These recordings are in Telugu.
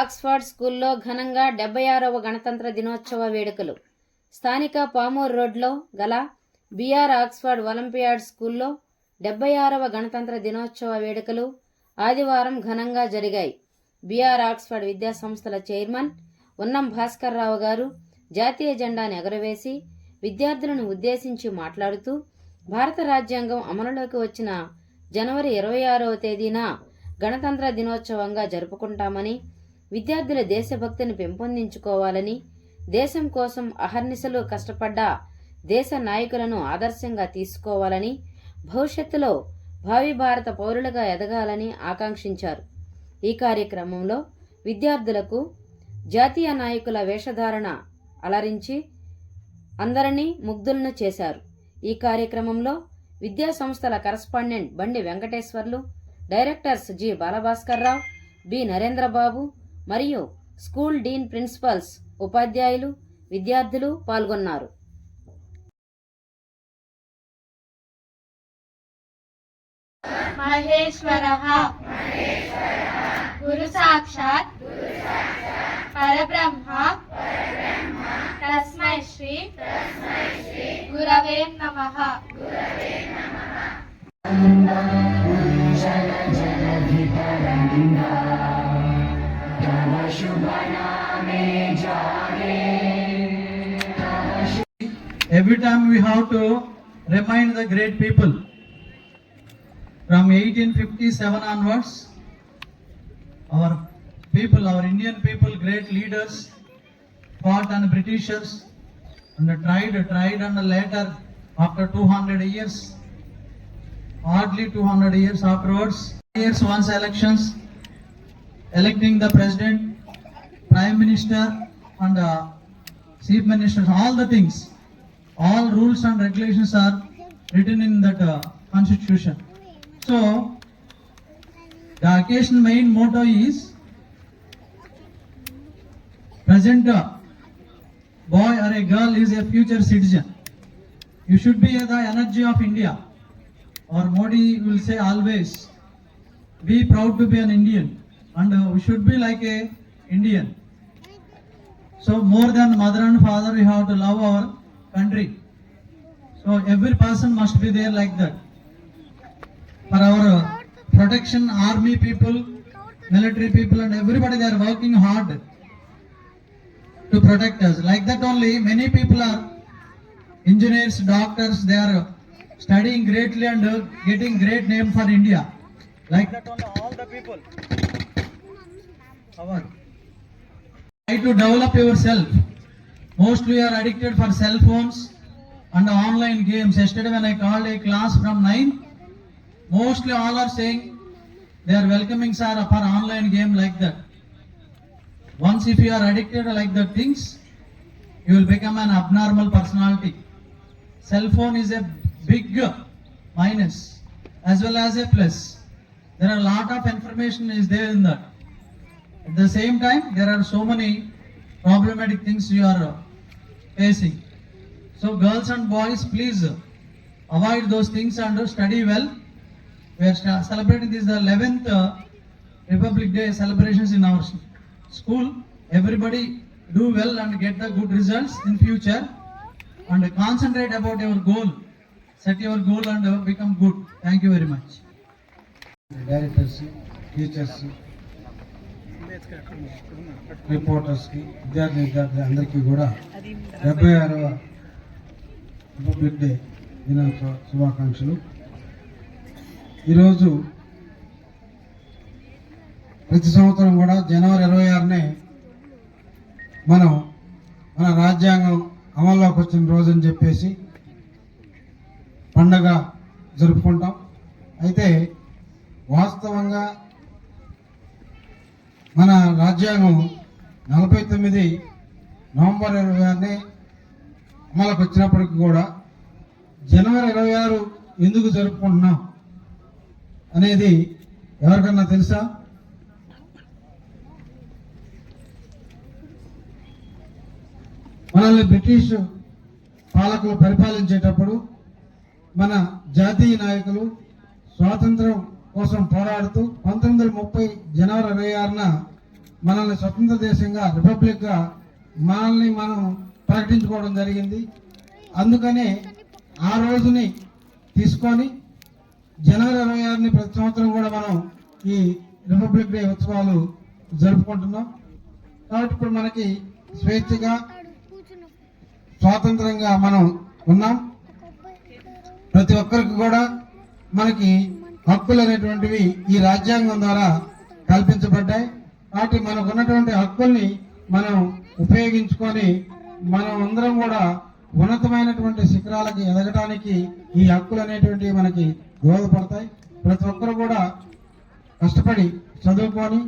ఆక్స్ఫర్డ్ స్కూల్లో ఘనంగా డెబ్బై ఆరవ గణతంత్ర దినోత్సవ వేడుకలు స్థానిక పామూర్ రోడ్లో గల బిఆర్ ఆక్స్ఫర్డ్ ఒలింపియాడ్ స్కూల్లో డెబ్బై ఆరవ గణతంత్ర దినోత్సవ వేడుకలు ఆదివారం ఘనంగా జరిగాయి బిఆర్ ఆక్స్ఫర్డ్ విద్యాసంస్థల చైర్మన్ ఉన్నం భాస్కర్ రావు గారు జాతీయ జెండాను ఎగరవేసి విద్యార్థులను ఉద్దేశించి మాట్లాడుతూ భారత రాజ్యాంగం అమలులోకి వచ్చిన జనవరి ఇరవై ఆరవ తేదీన గణతంత్ర దినోత్సవంగా జరుపుకుంటామని విద్యార్థుల దేశభక్తిని పెంపొందించుకోవాలని దేశం కోసం అహర్నిశలు కష్టపడ్డ దేశ నాయకులను ఆదర్శంగా తీసుకోవాలని భవిష్యత్తులో భావి భారత పౌరులుగా ఎదగాలని ఆకాంక్షించారు ఈ కార్యక్రమంలో విద్యార్థులకు జాతీయ నాయకుల వేషధారణ అలరించి అందరినీ ముగ్ధులను చేశారు ఈ కార్యక్రమంలో విద్యా సంస్థల correspondent Bandi Venkateswarlu directors G Balabhaskar Rao B Narendrababu మరియు స్కూల్ డీన్ ప్రిన్సిపల్స్ ఉపాధ్యాయులు విద్యార్థులు పాల్గొన్నారు మహేశ్వర గురు సాక్షాత్ పరబ్రహ్మ తస్మై శ్రీ గురవే నమ every time we have to remind the great people from 1857 onwards our people our indian people great leaders fought on britishers and tried tried and later after 200 years hardly 200 years afterwards years once elections electing the president prime minister and uh, chief ministers all the things All rules and regulations are written in that uh, constitution. So the occasion main motto is present uh, boy or a girl is a future citizen. You should be the energy of India. Or Modi will say always, be proud to be an Indian, and uh, we should be like a Indian. So more than mother and father, we have to love our country. So every person must be there like that. For our protection, army people, military people and everybody they are working hard to protect us. Like that only many people are engineers, doctors, they are studying greatly and getting great name for India. Like that only all the people. Our try to develop yourself. Most we are addicted for cell phones, and online games. Yesterday when I called a class from 9, mostly all are saying they are welcoming sir for online game like that. Once if you are addicted like that things, you will become an abnormal personality. Cell phone is a big minus as well as a plus. There are a lot of information is there in that. At the same time, there are so many problematic things you are facing. So girls and boys please avoid those things and study well we're celebrating this the eleventh republic day celebrations in our school everybody do well and get the good results in future and concentrate about your goal set your goal and become good thank you very much directors teachers రిపోర్టర్స్కి విద్యార్థి విద్యార్థులు అందరికీ కూడా డెబ్బై ఆరవ ఉమెన్ డే దిన శుభాకాంక్షలు ఈరోజు ప్రతి సంవత్సరం కూడా జనవరి ఇరవై ఆరునే మనం మన రాజ్యాంగం అమల్లోకి వచ్చిన రోజని చెప్పేసి పండగ జరుపుకుంటాం అయితే వాస్తవంగా మన రాజ్యాంగం నలభై తొమ్మిది నవంబర్ ఇరవై ఆరునే అమలకు వచ్చినప్పటికీ కూడా జనవరి ఇరవై ఆరు ఎందుకు జరుపుకుంటున్నాం అనేది ఎవరికన్నా తెలుసా మనల్ని బ్రిటిష్ పాలకులు పరిపాలించేటప్పుడు మన జాతీయ నాయకులు స్వాతంత్రం కోసం పోరాడుతూ పంతొమ్మిది వందల ముప్పై జనవరి ఇరవై ఆరున మనల్ని స్వతంత్ర దేశంగా రిపబ్లిక్గా మనల్ని మనం ప్రకటించుకోవడం జరిగింది అందుకనే ఆ రోజుని తీసుకొని జనవరి ఇరవై ఆరుని ప్రతి సంవత్సరం కూడా మనం ఈ రిపబ్లిక్ డే ఉత్సవాలు జరుపుకుంటున్నాం కాబట్టి ఇప్పుడు మనకి స్వేచ్ఛగా స్వాతంత్రంగా మనం ఉన్నాం ప్రతి ఒక్కరికి కూడా మనకి హక్కులు అనేటువంటివి ఈ రాజ్యాంగం ద్వారా కల్పించబడ్డాయి వాటి మనకున్నటువంటి హక్కుల్ని మనం ఉపయోగించుకొని మనం అందరం కూడా ఉన్నతమైనటువంటి శిఖరాలకి ఎదగడానికి ఈ హక్కులు అనేటువంటివి మనకి దోహదపడతాయి ప్రతి ఒక్కరు కూడా కష్టపడి చదువుకొని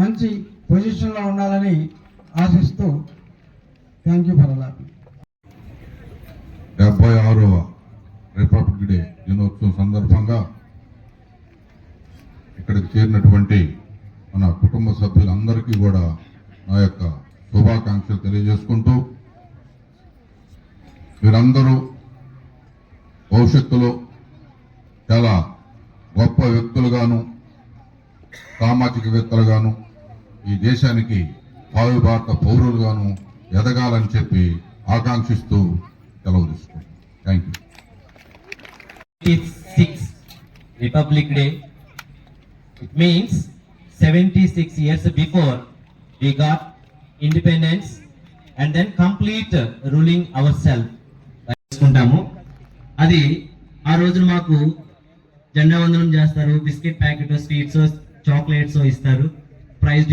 మంచి పొజిషన్లో ఉండాలని ఆశిస్తూ థ్యాంక్ యూ ఫర్ అలా డెబ్బై ఆరవ రిపబ్లిక్ డే దినోత్సవం సందర్భంగా ఇక్కడికి చేరినటువంటి మన కుటుంబ సభ్యులందరికీ కూడా నా యొక్క శుభాకాంక్షలు తెలియజేసుకుంటూ వీరందరూ భవిష్యత్తులో చాలా గొప్ప వ్యక్తులుగాను సామాజికవేత్తలుగాను ఈ దేశానికి భావి భారత పౌరులుగాను ఎదగాలని చెప్పి ఆకాంక్షిస్తూ సెలవు తీసుకుంటాం thank you six republic day it means seventy six years before we got independence and then complete ruling our self తీసుకుంటాము అది ఆ రోజు మాకు జెండా వందనం చేస్తారు బిస్కెట్ ప్యాకెట్ స్వీట్స్ చాక్లెట్స్ ఇస్తారు ప్రైజ్